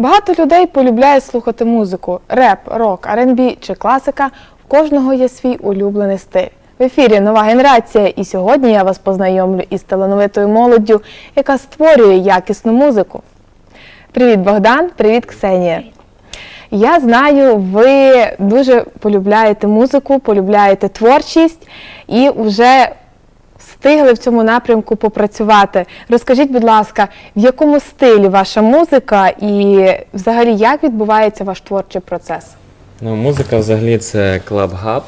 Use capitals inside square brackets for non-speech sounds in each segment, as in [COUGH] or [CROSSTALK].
Багато людей полюбляє слухати музику: реп, рок, R&B чи класика. В кожного є свій улюблений стиль. В ефірі нова генерація, і сьогодні я вас познайомлю із талановитою молоддю, яка створює якісну музику. Привіт, Богдан! Привіт, Ксенія! Я знаю, ви дуже полюбляєте музику, полюбляєте творчість і вже встигли в цьому напрямку попрацювати. Розкажіть, будь ласка, в якому стилі ваша музика і взагалі як відбувається ваш творчий процес? Ну, музика взагалі це Club Hub.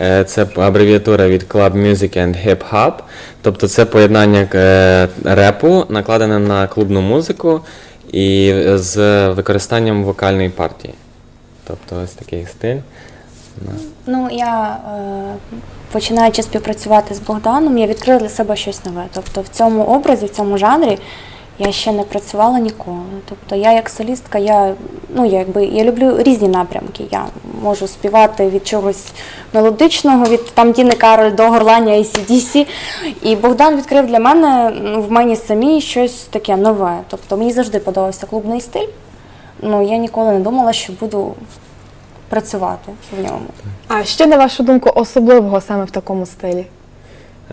Е, Це абревіатура від Club Music and Hip Hop. Тобто це поєднання е, репу, накладене на клубну музику і з використанням вокальної партії. Тобто ось такий стиль. Ну, я е, починаючи співпрацювати з Богданом, я відкрила для себе щось нове. Тобто в цьому образі, в цьому жанрі я ще не працювала ніколи. Тобто я як солістка, я, ну, я, якби, я люблю різні напрямки. Я можу співати від чогось мелодичного, від там Тіни Кароль до горлання ACDC. І Богдан відкрив для мене ну, в мені самій щось таке нове. Тобто мені завжди подобався клубний стиль. Ну, я ніколи не думала, що буду працювати в ньому. А що, на вашу думку, особливого саме в такому стилі?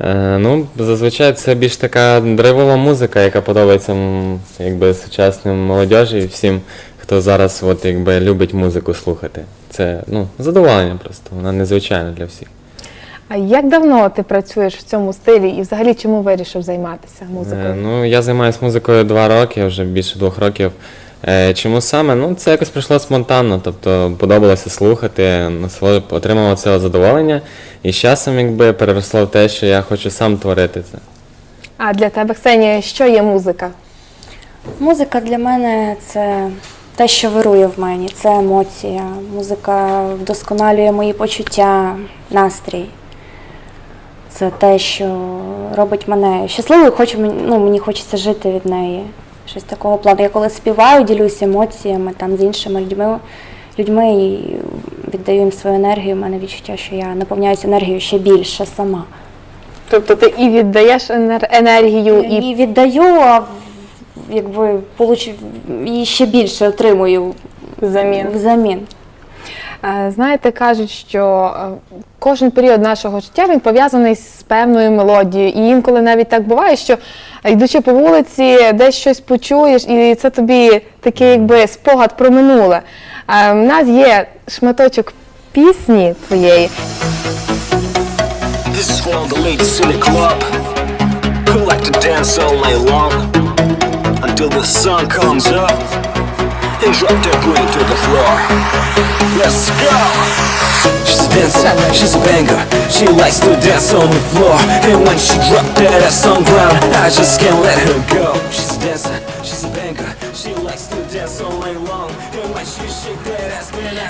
Е, Ну, зазвичай це більш така драйвова музика, яка подобається м, якби, сучасним молодежі і всім, хто зараз от, якби, любить музику слухати. Це ну, задоволення просто, вона незвичайна для всіх. А як давно ти працюєш в цьому стилі і взагалі чому вирішив займатися музикою? Е, Ну, я займаюся музикою два роки, вже більше двох років. Е, Чому саме? Ну, це якось прийшло спонтанно, тобто подобалося слухати, отримував це задоволення. І з часом якби переросло в те, що я хочу сам творити це. А для тебе, Ксенія, що є музика? Музика для мене це те, що вирує в мені, це емоція. Музика вдосконалює мої почуття, настрій. Це те, що робить мене щасливою, хочу, ну, мені хочеться жити від неї. Щось такого плану. Я коли співаю, ділюсь емоціями там, з іншими людьми, людьми і віддаю їм свою енергію. У мене відчуття, що я наповняюся енергією ще більше сама. Тобто ти і віддаєш енер- енергію, і І віддаю, а якби получ... і ще більше отримую взамін. взамін. Е, Знаєте, кажуть, що е, кожен період нашого життя він пов'язаний з певною мелодією. І інколи навіть так буває, що е, йдучи по вулиці, десь щось почуєш, і це тобі такий якби спогад про минуле. Е, У нас є шматочок пісні твоєї. This is for all the ladies in club who like to dance all night long until the sun comes up drop their booty to the floor. Let's go! She's a dancer, she's a banger. She likes to dance on the floor, and when she drop that ass on ground, I just can't let her go. She's a dancer,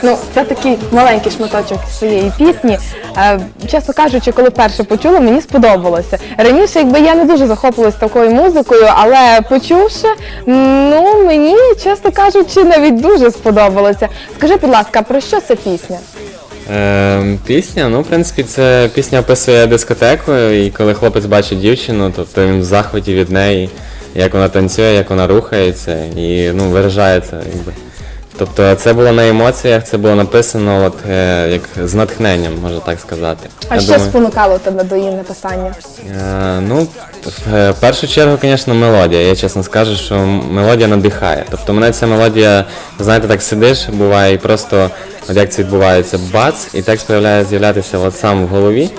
Ну, це такий маленький шматочок своєї пісні. Е, Чесно кажучи, коли перше почула, мені сподобалося. Раніше, якби я не дуже захоплювалась такою музикою, але почувши, ну мені, чесно кажучи, навіть дуже сподобалося. Скажи, будь ласка, про що це пісня? Е, пісня, ну, в принципі, це пісня описує дискотеку, і коли хлопець бачить дівчину, тобто він в захваті від неї, як вона танцює, як вона рухається, і ну, виражається. Якби. Тобто це було на емоціях, це було написано от, е, як з натхненням, можна так сказати. А Я що думаю- спонукало тебе до її написання? Е, Ну, в е, першу чергу, звісно, мелодія. Я чесно скажу, що мелодія надихає. Тобто мене ця мелодія, знаєте, так сидиш, буває, і просто от як це відбувається, бац, і текст появляє з'являтися от сам в голові,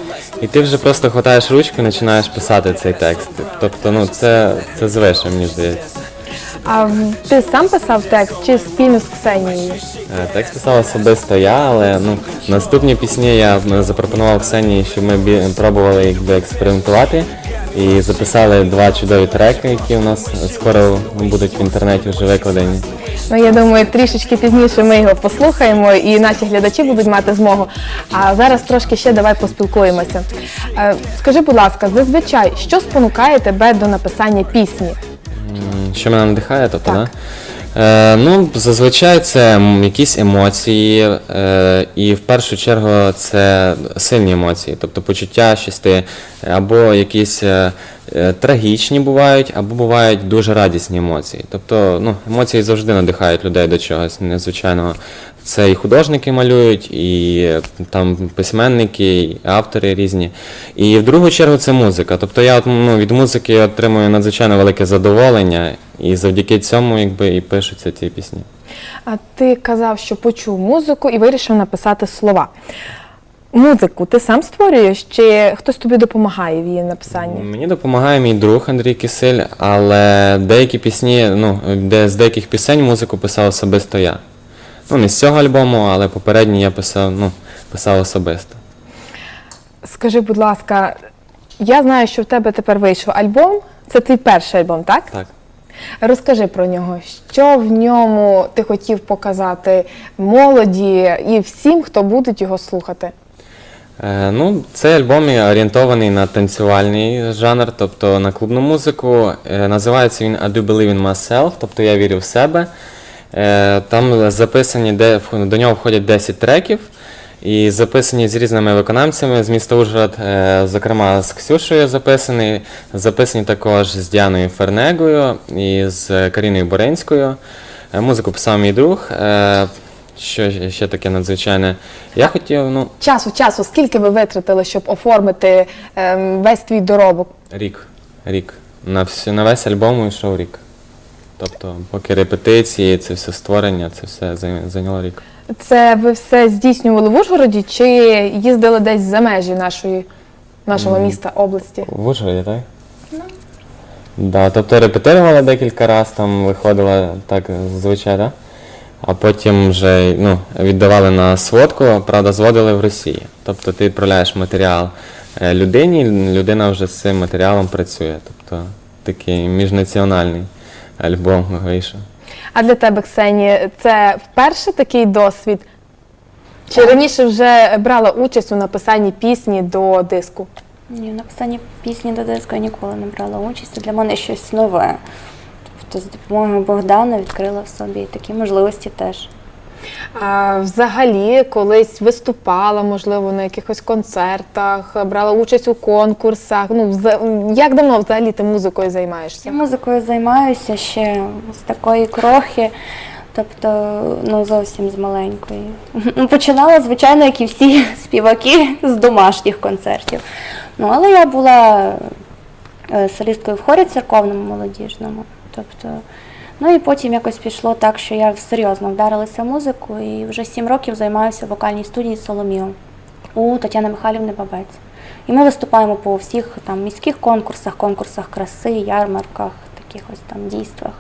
і ти вже просто хватаєш ручку і починаєш писати цей текст. Тобто, ну це, це звише, мені здається. А ти сам писав текст чи спільно з Ксенією? Е, Текст писав особисто я, але ну, наступні пісні я запропонував Ксенії, щоб ми пробували якби, експериментувати. І записали два чудові треки, які у нас скоро будуть в інтернеті вже викладені. Ну, я думаю, трішечки пізніше ми його послухаємо і наші глядачі будуть мати змогу. А зараз трошки ще давай поспілкуємося. Е, Скажи, будь ласка, зазвичай, що спонукає тебе до написання пісні? Що мене надихає, тобто, Так. да? Е, ну, зазвичай це якісь емоції, е, і в першу чергу це сильні емоції, тобто почуття щасти, або якісь е, е, трагічні бувають, або бувають дуже радісні емоції. Тобто, ну, емоції завжди надихають людей до чогось незвичайного. Це і художники малюють, і е, там письменники, і автори різні. І в другу чергу це музика. Тобто я ну, від музики отримую надзвичайно велике задоволення, і завдяки цьому якби і пишуться ці пісні. А ти казав, що почув музику і вирішив написати слова. Музику ти сам створюєш, чи хтось тобі допомагає в її написанні? Мені допомагає мій друг Андрій Кисель, але деякі пісні, ну, де з деяких пісень музику писав особисто я. Ну, не з цього альбому, але попередній я писав, ну, писав особисто. Скажи, будь ласка, я знаю, що в тебе тепер вийшов альбом. Це твій перший альбом, так? Так. Розкажи про нього. Що в ньому ти хотів показати молоді і всім, хто буде його слухати? Е, ну, цей альбом є орієнтований на танцювальний жанр, тобто на клубну музику. Е, називається він I Do Believe in Myself, тобто я вірю в себе. Е, там записані, де, до нього входять 10 треків. І записані з різними виконавцями з міста Ужгород, е, зокрема з Ксюшею записаний, записані також з Діаною Фернегою і з Каріною Боринською. Е, Музику писав мій друг. Що ще- ще таке надзвичайне? Я хотів, ну, Часу, часу, скільки ви витратили, щоб оформити ем, весь твій доробок? Рік. Рік. На, всю, на весь альбом йшов рік. Тобто, поки репетиції, це все створення, це все зай- зайняло рік. Це ви все здійснювали в Ужгороді чи їздили десь за межі нашої, нашого міста, області? В Ужгороді, так? Да, тобто репетирувала декілька разів, там виходила так зазвичай, так? А потім вже ну, віддавали на сводку, правда, зводили в Росії. Тобто ти відправляєш матеріал е, людині, людина вже з цим матеріалом працює. Тобто такий міжнаціональний альбом вийшов. А для тебе, Ксені, це вперше такий досвід? Чи раніше вже брала участь у написанні пісні до диску? Ні, в написанні пісні до диску я ніколи не брала участь. Це для мене щось нове. Тобто з допомогою Богдана відкрила в собі такі можливості теж. Взагалі, колись виступала, можливо, на якихось концертах, брала участь у конкурсах. Ну, як давно взагалі ти музикою займаєшся? Я музикою займаюся ще з такої крохи, тобто ну зовсім з маленької. Ну, Починала, звичайно, як і всі [LAUGHS] співаки з домашніх концертів. Ну, але я була е, солісткою в хорі церковному молодіжному. Тобто, ну і потім якось пішло так, що я серйозно вдарилася в музику і вже сім років займаюся в вокальній студії Соломіо у Тетяни Михайлівни Бабець. І ми виступаємо по всіх там міських конкурсах, конкурсах краси, ярмарках, таких ось там дійствах.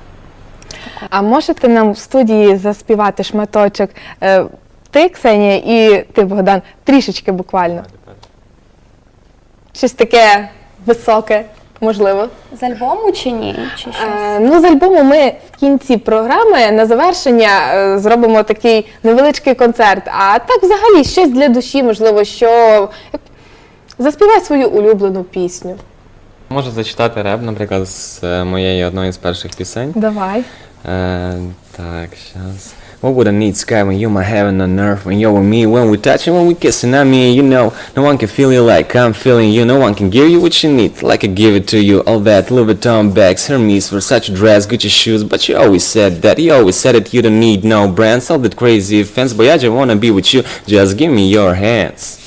А можете нам в студії заспівати шматочок? Е, Ти, Ксенія, і ти, Богдан, трішечки буквально. Щось таке високе, можливо. З альбому чи ні? Чи щось? Е, ну, з альбому ми в кінці програми на завершення е, зробимо такий невеличкий концерт. А так, взагалі, щось для душі, можливо, що як- заспівай свою улюблену пісню. Можу зачитати реп, наприклад, з е, моєї одної з перших пісень. Давай. Е, так, щас. What would I need, sky, when you're my heaven on earth, when you're with me, when we touch and when we're kissing, I mean, you know, no one can feel you like I'm feeling you, no one can give you what you need, like I give it to you, all that, Louis Vuitton bags, Hermes, Versace dress, Gucci shoes, but you always said that, you always said it, you don't need no brands, all that crazy fans. but I just wanna be with you, just give me your hands.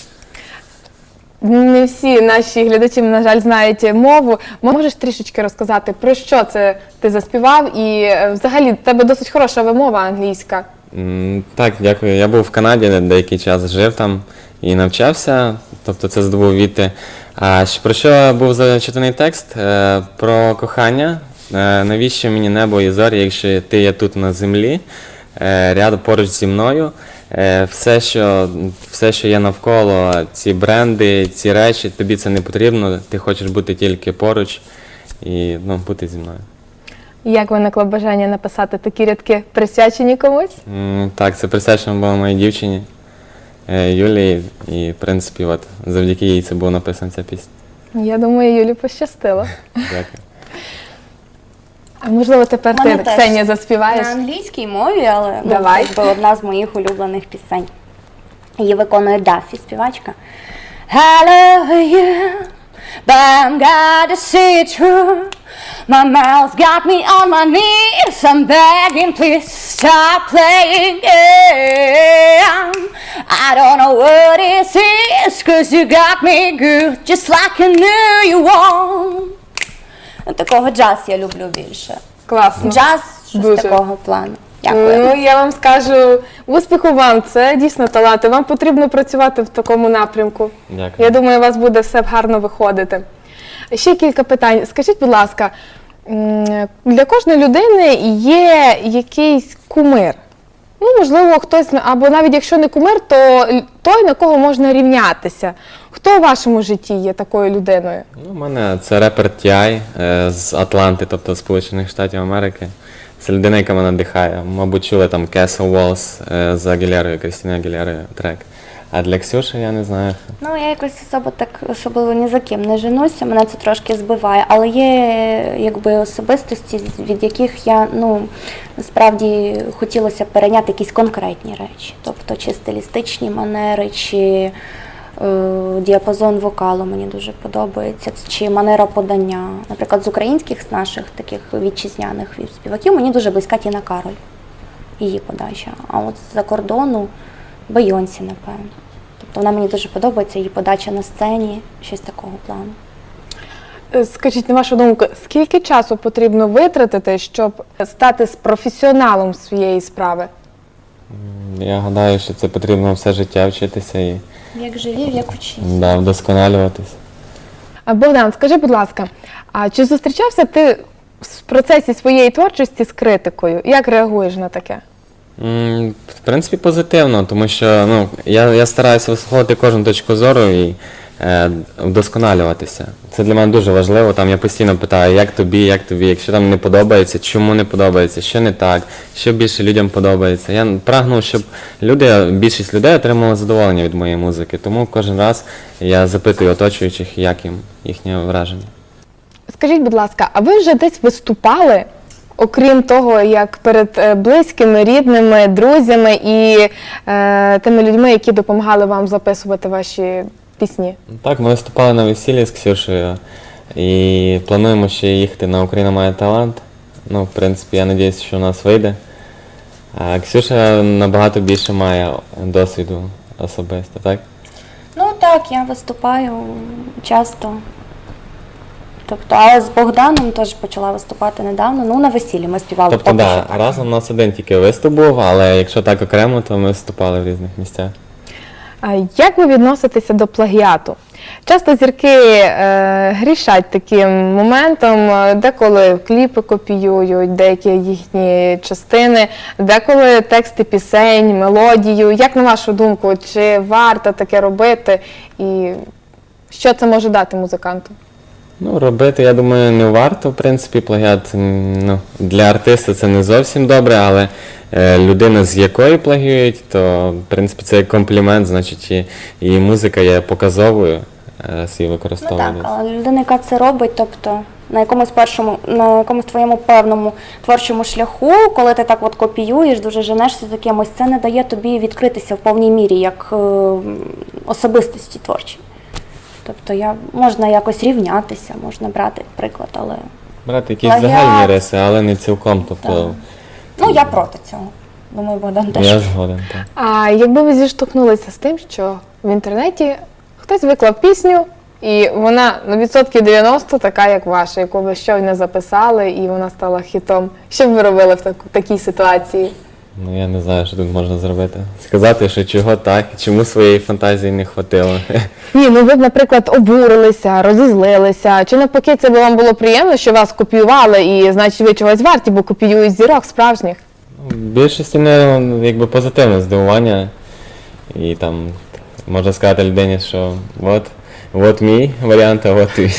Не всі наші глядачі, на жаль, знають мову. Можеш трішечки розказати, про що це ти заспівав? І е, взагалі в тебе досить хороша вимова англійська. М, Так, дякую. Я був в Канаді де- деякий час, жив там і навчався, тобто це здобув відти. А про що був зачитаний текст? Е, Про кохання. Е, Навіщо мені небо і зорі, якщо ти є тут на землі, е, рядом поруч зі мною. Е, Все, що, все, що є навколо, ці бренди, ці речі, тобі це не потрібно, ти хочеш бути тільки поруч і ну, бути зі мною. Як виникло бажання написати такі рядки, присвячені комусь? М, Так, це присвячено було моїй дівчині е, Юлії, і в принципі, от завдяки їй це була написана ця пісня. Я думаю, Юлі пощастило. [LAUGHS] Дякую. А можливо, тепер Мене ти, теж. Ксенія, заспіваєш? На англійській мові, але ну, Давай. це якби одна з моїх улюблених пісень. Її виконує Даффі, співачка. Love you, but I'm gotta see it true. My mouth's got me on my knees. I'm begging, please stop playing game. I don't know what it is, cause you got me good, just like I knew you Такого джаз я люблю більше. Класно. Джаз щось Дуже. такого плану. Дякую. Ну, я вам скажу, успіху вам, це дійсно таланти. Вам потрібно працювати в такому напрямку. Дякую. Я думаю, у вас буде все гарно виходити. Ще кілька питань. Скажіть, будь ласка, м, для кожної людини є якийсь кумир. Ну, можливо, хтось, або навіть якщо не кумир, то л- той, на кого можна рівнятися. Хто у вашому житті є такою людиною? Ну, у мене це репер T.I. е, з Атланти, тобто Сполучених Штатів Америки. Це людина, яка мене надихає. Мабуть, чули там Castle Walls е, з Агілярою, Крістіною Агілярою трек. А для Ксюші я не знаю. Ну, я якось особо так особливо ні за ким не женуся, мене це трошки збиває. Але є якби особистості, від яких я ну насправді хотілося перейняти якісь конкретні речі, тобто чи стилістичні манери, чи діапазон вокалу мені дуже подобається, чи манера подання. Наприклад, з українських з наших таких вітчизняних співаків мені дуже близька Тіна Кароль, її подача. А от з-за кордону Бейонсі, напевно. Тобто вона мені дуже подобається, її подача на сцені, щось такого плану. Е, Скажіть, на вашу думку, скільки часу потрібно витратити, щоб стати з професіоналом своєї справи? Я гадаю, що це потрібно все життя вчитися і Як живів, як учись. да, вдосконалюватись. А, Богдан, скажи, будь ласка, а чи зустрічався ти в процесі своєї творчості з критикою? Як реагуєш на таке? М, В принципі, позитивно, тому що ну, я, я стараюся вислухати кожну точку зору і е, вдосконалюватися. Це для мене дуже важливо. Там я постійно питаю, як тобі, як тобі, якщо там не подобається, чому не подобається, що не так, що більше людям подобається. Я прагну, щоб люди, більшість людей отримали задоволення від моєї музики. Тому кожен раз я запитую оточуючих, як їм їхнє враження. Скажіть, будь ласка, а ви вже десь виступали, окрім того, як перед е, близькими, рідними, друзями і е, тими людьми, які допомагали вам записувати ваші пісні? Так, ми виступали на весіллі з Ксюшею і плануємо ще їхати на Україна має талант. Ну, в принципі, я сподіваюся, що у нас вийде. А Ксюша набагато більше має досвіду особисто, так? Ну так, я виступаю часто. Тобто, але з Богданом теж почала виступати недавно. Ну, на весіллі ми співали. Тобто, поки да, так. разом у нас один тільки виступ був, але якщо так окремо, то ми виступали в різних місцях. Як ви відноситеся до плагіату? Часто зірки е, грішать таким моментом, е, деколи кліпи копіюють, деякі їхні частини, деколи тексти пісень, мелодію. Як на вашу думку, чи варто таке робити? І що це може дати музиканту? Ну, робити, я думаю, не варто, в принципі, плагіат ну, для артиста це не зовсім добре, але е, людина, з якої плагіюють, то в принципі це комплімент, значить і, музика є показовою, е, свій Ну так, але людина, яка це робить, тобто на якомусь першому, на якомусь твоєму певному творчому шляху, коли ти так от копіюєш, дуже женешся за кимось, це не дає тобі відкритися в повній мірі як е, особистості творчі. Тобто я, можна якось рівнятися, можна брати приклад, але Брати якісь Плагіат. загальні риси, але не цілком. Тобто ну я проти цього. Думаю, Богдан теж. я згоден. Так. А якби ви зіштовхнулися з тим, що в інтернеті хтось виклав пісню, і вона на відсотків 90 така, як ваша, яку ви щойно записали, і вона стала хітом. Що б ви робили в таку- такій ситуації? Ну я не знаю, що тут можна зробити. Сказати, що чого так, чому своєї фантазії не хватило. [LAUGHS] Ні, ну ви б, наприклад, обурилися, розізлилися, чи навпаки, це б вам було приємно, що вас копіювали, і значить ви чогось варті, бо копіюють зірок справжніх. В більшості не ну, якби позитивне здивування. І там можна сказати людині, що от, от мій варіант, а от твій.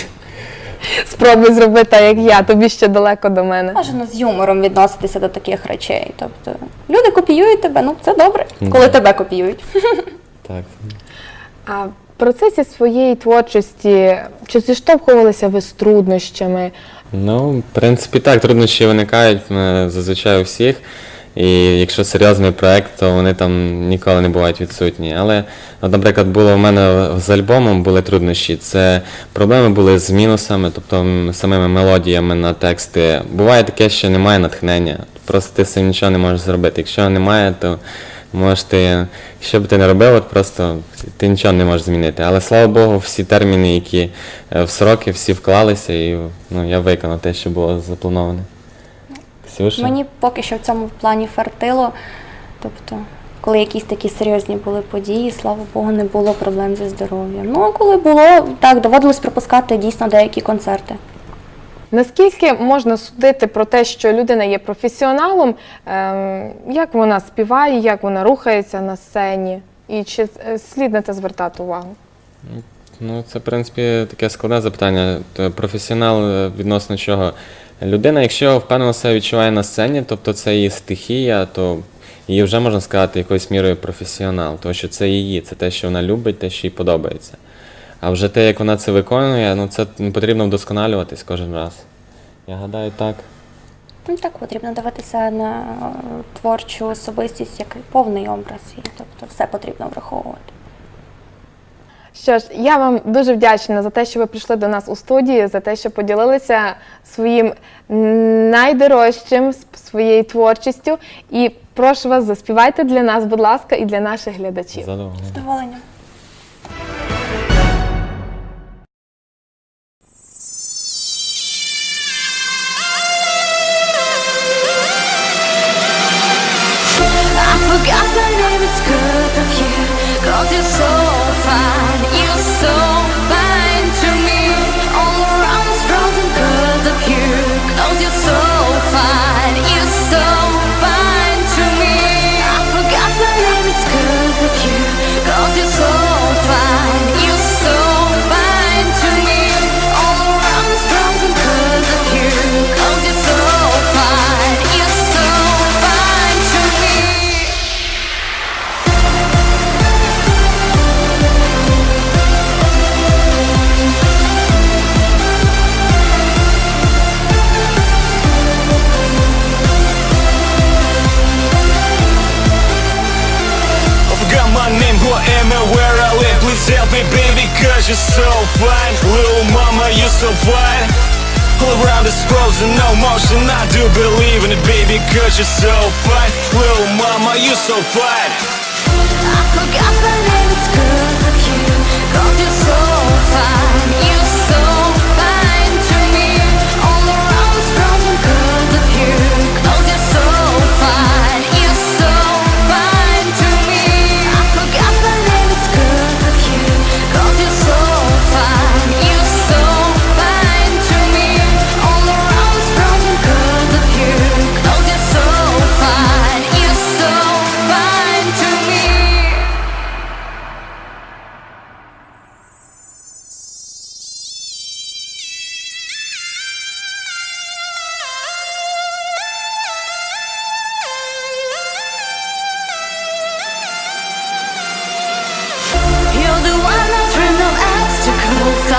Спробуй зробити так, як я, тобі ще далеко до мене. Бажано з юмором відноситися до таких речей. Тобто люди копіюють тебе, ну це добре, коли тебе копіюють. [LAUGHS] Так. А процесі своєї творчості чи зіштовхувалися ви з труднощами? Ну, в принципі, так, труднощі виникають е, зазвичай у всіх. І якщо серйозний проект, то вони там ніколи не бувають відсутні. Але, от, наприклад, було в мене з альбомом були труднощі. Це проблеми були з мінусами, тобто самими мелодіями на тексти. Буває таке, що немає натхнення. Просто ти сам нічого не можеш зробити. Якщо немає, то можеш ти, що б ти не робив, от просто ти нічого не можеш змінити. Але слава Богу, всі терміни, які е, в сроки, всі вклалися, і ну, я виконав те, що було заплановане. Ксюша? Мені поки що в цьому плані фартило. Тобто, коли якісь такі серйозні були події, слава Богу, не було проблем зі здоров'ям. Ну а коли було, так, доводилось пропускати дійсно деякі концерти. Наскільки можна судити про те, що людина є професіоналом, ем, як вона співає, як вона рухається на сцені, і чи е, слід на це звертати увагу? Ну, це, в принципі, таке складне запитання. Професіонал е, відносно чого? Людина, якщо впевнено себе відчуває на сцені, тобто це її стихія, то її вже можна сказати якоюсь мірою професіонал, тому що це її, це те, що вона любить, те, що їй подобається. А вже те, як вона це виконує, ну це потрібно вдосконалюватись кожен раз. Я гадаю, так. Ну так потрібно дивитися на е, творчу особистість як повний образ. І, тобто все потрібно враховувати. Що ж, я вам дуже вдячна за те, що ви прийшли до нас у студію, за те, що поділилися своїм найдорожчим сп- своєю творчістю. І прошу вас, заспівайте для нас, будь ласка, і для наших глядачів. Задоволення. yourself fine, Little mama, you so fine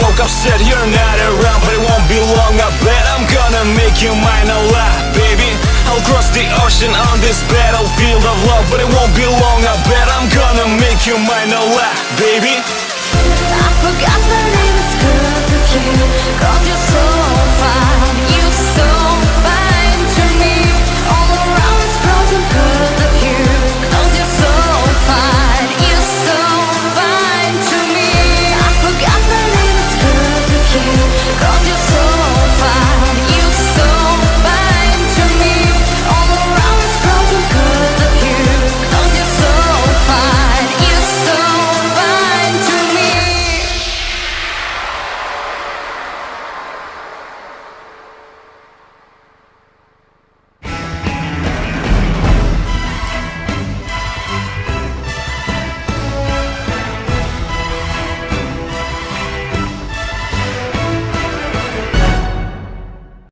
woke up, said you're not around But it won't be long, I bet I'm gonna make you mine. A lot, baby. I'll cross the ocean on this battlefield of love But it won't be long, I bet I'm gonna make you mine. A lot, baby. I forgot that it's good to keep